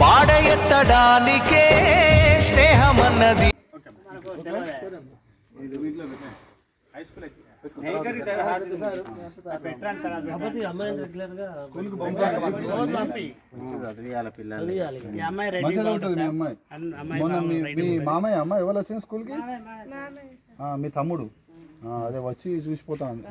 పాడెత్తడానికే స్నేహమన్నది. మీ మామయ్య అమ్మాయి ఎవరు వచ్చింది స్కూల్కి మీ తమ్ముడు ఆ, అదే వచ్చి చూసిపోతా ఉంది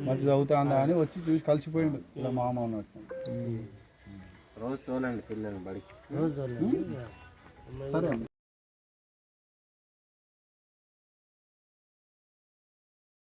మంచి చదువుతా ఉందా అని వచ్చి చూసి కలిసిపోయిండు. ఇలా మామ ఉన్నట్టు రోజు తోలండి పిల్లల్ని బడికి రోజు తోలండి. సరే.